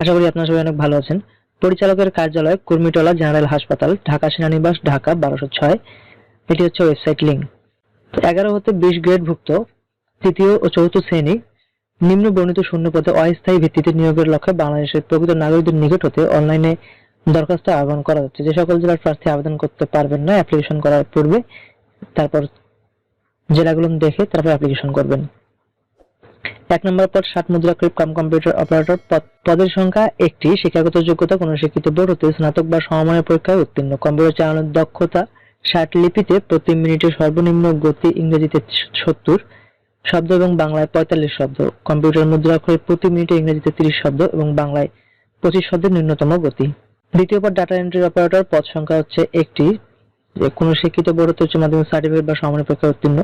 আশা করি আপনারা সবাই অনেক ভালো আছেন। পরিচালকের কার্যালয়, কুর্মিটোলা জেনারেল হাসপাতাল, ঢাকা সেনানিবাস, ঢাকা বারোশো ছয়। এটি হচ্ছে ওয়েবসাইট লিঙ্ক। এগারো হতে বিশ গ্রেডভুক্ত তৃতীয় ও চতুর্থ শ্রেণি নিম্ন বর্ণিত শূন্য পদে অস্থায়ী ভিত্তিতে নিয়োগের লক্ষ্যে বাংলাদেশের প্রকৃত নাগরিকদের নিকট হতে অনলাইনে দরখাস্ত আহ্বান করা হচ্ছে। যে সকল জেলার প্রার্থী আবেদন করতে পারবেন না, অ্যাপ্লিকেশন করার পূর্বে তারপর জেলাগুলো দেখে তারপর অ্যাপ্লিকেশন করবেন। এক নম্বর পদ ষাট মুদ্রাকৃত কাম কম্পিউটার অপারেটর পদ- পদের সংখ্যা একটি, শিক্ষাগত যোগ্যতা, কোনো শিক্ষিত বোর্ড হতে স্নাতক বা সমমানের পরীক্ষায় উত্তীর্ণ। কম্পিউটার চালানোর দক্ষতা, ষাট লিপিতে প্রতি মিনিটে সর্বনিম্ন গতি ইংরেজিতে সত্তর শব্দ এবং বাংলায় পঁয়তাল্লিশ শব্দ। কম্পিউটার মুদ্রাক্ষরে প্রতি মিনিটে ইংরেজিতে তিরিশ শব্দ এবং বাংলায় পঁচিশ শব্দের ন্যূনতম গতি। দ্বিতীয় পর ডাটা এন্ট্রি অপারেটর, পদ সংখ্যা হচ্ছে একটি কোনো শিক্ষিত বোর্ড হতে উচ্চ মাধ্যমিক, সার্টিফিকেট বা সমানের পরীক্ষায় উত্তীর্ণ।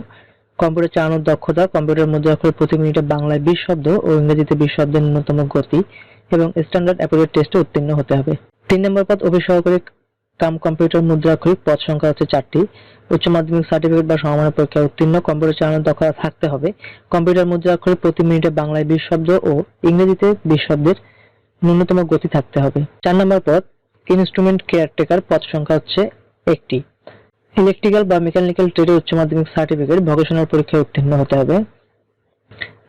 কম্পিউটার চালানোর দক্ষতা কম্পিউটার মুদ্রাক্ষরে প্রতি মিনিটে বাংলায় বিশ শব্দ ও ইংরেজিতে বিশ শব্দের ন্যূনতম গতি এবং স্ট্যান্ডার্ড অ্যাপোলিট টেস্টে উত্তীর্ণ হতে হবে। তিন নম্বর পদ অফিস সহকারী কাম কম্পিউটার মুদ্রাক্ষরিক পদ সংখ্যা হচ্ছে চারটি। উচ্চ মাধ্যমিক সার্টিফিকেট বা সমমানের পরীক্ষায় উত্তীর্ণ, কম্পিউটার চালানোর দক্ষতা থাকতে হবে। কম্পিউটার মুদ্রাক্ষরে প্রতি মিনিটে বাংলায় বিশ শব্দ ও ইংরেজিতে বিশ শব্দের ন্যূনতম গতি থাকতে হবে। চার নম্বর পদ, ইনস্ট্রুমেন্ট কেয়ারটেকার পদ সংখ্যা হচ্ছে একটি। ইলেকট্রিক্যাল বা মেকানিক্যাল ট্রেডে উচ্চ মাধ্যমিক সার্টিফিকেট ভোকেশনাল পরীক্ষায় উত্তীর্ণ হতে হবে।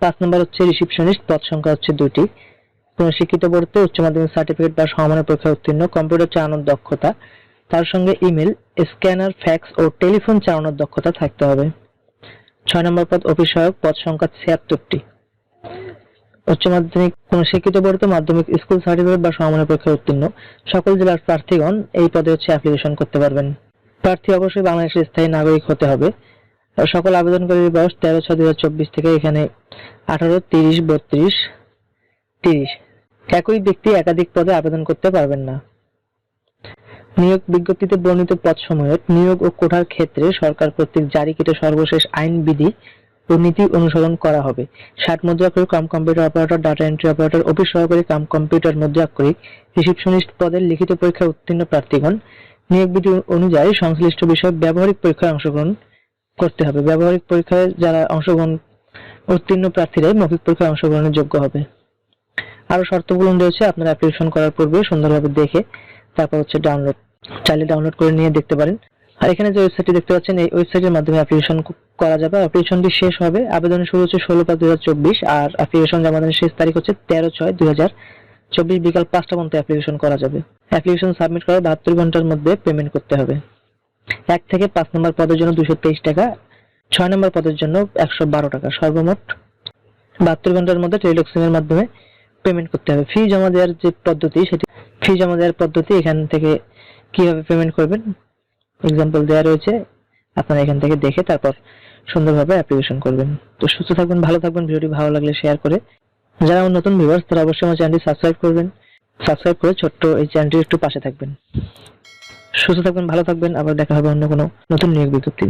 পাঁচ নম্বর হচ্ছে রিসিপশনিস্ট পদ সংখ্যা হচ্ছে দুটি কোন শিক্ষিত বোর্ডতে উচ্চ মাধ্যমিক সার্টিফিকেট বা সমমানের পরীক্ষায় উত্তীর্ণ কম্পিউটার চালানোর দক্ষতা, তার সঙ্গে ইমেল স্ক্যানার ফ্যাক্স ও টেলিফোন চালানোর দক্ষতা থাকতে হবে। ছয় নম্বর পদ অফিস সহায়ক পদ সংখ্যা ছিয়াত্তরটি। উচ্চ মাধ্যমিক কোন শিক্ষিত বোর্ডতে মাধ্যমিক স্কুল সার্টিফিকেট বা সমমানের পরীক্ষায় উত্তীর্ণ, সকল জেলার প্রার্থীগণ এই পদে হচ্ছে অ্যাপ্লিকেশন করতে পারবেন। প্রার্থী অবশ্যই বাংলাদেশের স্থায়ী নাগরিক হতে হবে। সকল আবেদনকারীর বয়স তেরো ছয় চব্বিশ থেকে এখানে আঠারো, তিরিশ, বত্রিশ, তিরিশ। একই ব্যক্তি একাধিক পদে আবেদন করতে পারবেন না। নিয়োগ বিজ্ঞপ্তিতে বর্ণিত পদসমূহের নিয়োগ ও কোঠার ক্ষেত্রে সরকার কর্তৃক জারিকৃত সর্বশেষ আইন বিধি ও নীতি অনুসরণ করা হবে। ষাট মুদ্রাক্ষরিক cum computer operator, data entry operator, office সহকারী কাম কম্পিউটার, মুদ্রাক্ষরিক, রিসিপশনিস্ট পদের লিখিত পরীক্ষায় উত্তীর্ণ প্রার্থীগণ। নিয়োগ বিধি অনুযায়ী সংশ্লিষ্ট বিষয়ে ব্যবহারিক পরীক্ষায় অংশগ্রহণ করতে হবে। ব্যবহারিক পরীক্ষায় যারা অংশগ্রহণ, উত্তীর্ণ প্রার্থীরাই মৌখিক পরীক্ষায় অংশগ্রহণের যোগ্য হবে। আরও শর্তগুলো রয়েছে, আপনারা অ্যাপ্লিকেশন করার পূর্বে সুন্দরভাবে দেখে তারপর হচ্ছে ডাউনলোড চাইলে ডাউনলোড করে নিয়ে দেখতে পারেন। আর এখানে যে ওয়েবসাইটটি দেখতে পাচ্ছেন, এই ওয়েবসাইটের মাধ্যমে অ্যাপ্লিকেশন করা যাবে। অ্যাপ্লিকেশনটি শেষ হবে। আবেদনের শুরু হচ্ছে ষোলো পাঁচ দু আর অ্যাপ্লিকেশন জমা দেওয়ার শেষ তারিখ হচ্ছে তেরো ছয় দুই হাজার চব্বিশ বিকাল পাঁচটা পর্যন্ত অ্যাপ্লিকেশন করা যাবে। অ্যাপ্লিকেশন সাবমিট করার বাহাত্তর ঘণ্টার মধ্যে পেমেন্ট করতে হবে। এক থেকে পাঁচ নম্বর পদের জন্য দুশো তেইশ টাকা, ছয় নম্বর পদের জন্য একশো বারো টাকা, সর্বমোট বাহাত্তর ঘণ্টার মধ্যে টেলিটক্সিং এর মাধ্যমে পেমেন্ট করতে হবে। ফি জমা দেওয়ার যে পদ্ধতি, সেটি ফি জমা দেওয়ার পদ্ধতি এখান থেকে কীভাবে পেমেন্ট করবেন? এক্সাম্পল দেওয়া রয়েছে। আপনারা এখান থেকে দেখে তারপর সুন্দরভাবে অ্যাপ্লিকেশন করবেন। তো সুস্থ থাকবেন ভালো থাকবেন ভিডিওটি ভালো লাগলে শেয়ার করে যারা নতুন ভিউয়ার্স তারা অবশ্যই আমার চ্যানেলটি সাবস্ক্রাইব করবেন। সাবস্ক্রাইব করে ছোট্ট এই চ্যানেলটির একটু পাশে থাকবেন। সুস্থ থাকবেন, ভালো থাকবেন, আবার দেখা হবে অন্য কোনো নতুন নিয়োগ বিজ্ঞপ্তি